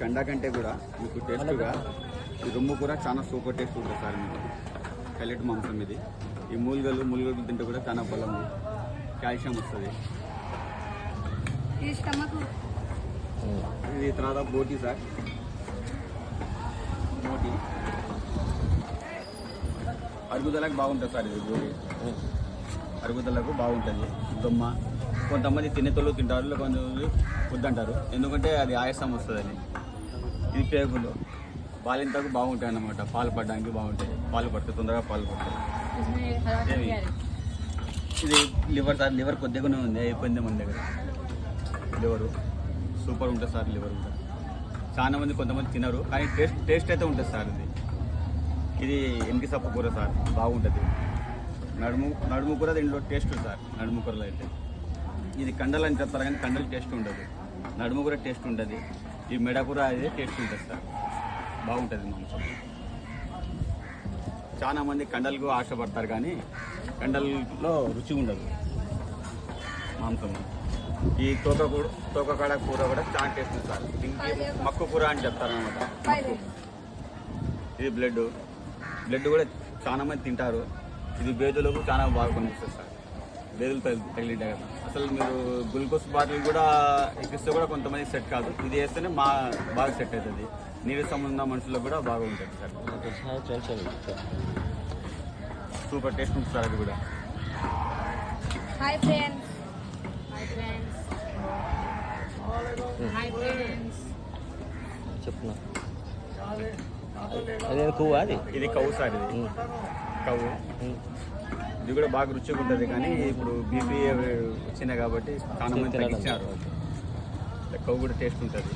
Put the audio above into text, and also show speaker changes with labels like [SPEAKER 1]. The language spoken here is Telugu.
[SPEAKER 1] కండ కంటే కూడా మీకు టేస్ట్గా ఈ రొమ్ము కూర చాలా సూపర్ టేస్ట్ ఉంటుంది సార్ మీకు. కల్లెట్ మాంసం ఇది. ఈ మూలిగలు మూలిగలు తింటే కూడా చాలా బలము కాల్షియం వస్తుంది. ఇది తర్వాత బోటి సార్. బోటి. అరుగుదలకు బాగుంటుంది సార్ ఇది బోటి. అరుగుదలకు బాగుంటుంది. దొమ్మ. కొంతమంది తినేతోళ్ళు తింటారు కొంతమంది వద్దంటారు. ఎందుకంటే అది ఆయాసం వస్తుంది ఈ పేగులు బాలింతకు బాగుంటాయి అన్నమాట పాలు పడడానికి బాగుంటాయి. పాలు పడతాయి తొందరగా పాలు పడతాయి. ఇది లివర్ సార్ లివర్ కొద్దిగానే ఉంది. అయిపోయింది మన దగ్గర. లివరు. సూపర్ ఉంటుంది సార్ లివర్ ఉంటుంది చాలా మంది కొంతమంది తినరు. కానీ టేస్ట్ టేస్ట్ అయితే ఉంటుంది సార్ ఇది. ఇది ఎనికి సప్ప కూర సార్. బాగుంటుంది. నడుము నడుము కూర దీంట్లో టేస్ట్ సార్. నడుము కూరలో అయితే. ఇది కండలు అని చెప్తారు కానీ కండలు టేస్ట్ ఉండదు. నడుము కూర టేస్ట్ ఉంటుంది ఈ మెడకూర అదే టేస్ట్ ఉంటుంది సార్. బాగుంటుంది మాంసం. చాలామంది కండలకు ఆశపడతారు కానీ కండల్లో రుచి ఉండదు మాంసం. ఈ తోక తోకకాడ కూర కూడా చాలా టేస్ట్ ఉంది సార్. దీనికి మక్కు కూర అని
[SPEAKER 2] చెప్తారనమాట
[SPEAKER 1] ఇది బ్లడ్. బ్లడ్ కూడా చాలా మంది తింటారు. ఇది బేదులకు చాలా బాగా పనిపిస్తుంది సార్. బెదిల్ తగిలిడ్డా కదా అసలు మీరు గ్లూకోజ్ బాటిల్ కూడా ఎక్కిస్తే కూడా కొంతమంది సెట్ కాదు. ఇది వేస్తేనే మా బాగా సెట్ అవుతుంది నీరు ఉన్న మనుషులకు కూడా బాగా ఉంటుంది సార్. సూపర్ టేస్ట్ ఉంటుంది సార్ అది కూడా.
[SPEAKER 2] Hi hmm.
[SPEAKER 3] చెప్తున్నా. అది అది
[SPEAKER 1] ఇది కవ్వు సార్ ఇది.
[SPEAKER 3] Hmm.
[SPEAKER 1] కవ్వు.
[SPEAKER 3] Hmm.
[SPEAKER 1] ఇది కూడా బాగా రుచిగా ఉంటుంది కానీ ఇప్పుడు బీపీ వచ్చినాయి కాబట్టి చాలా మంది తగ్గించారు. ఎక్కువ కూడా టేస్ట్ ఉంటుంది.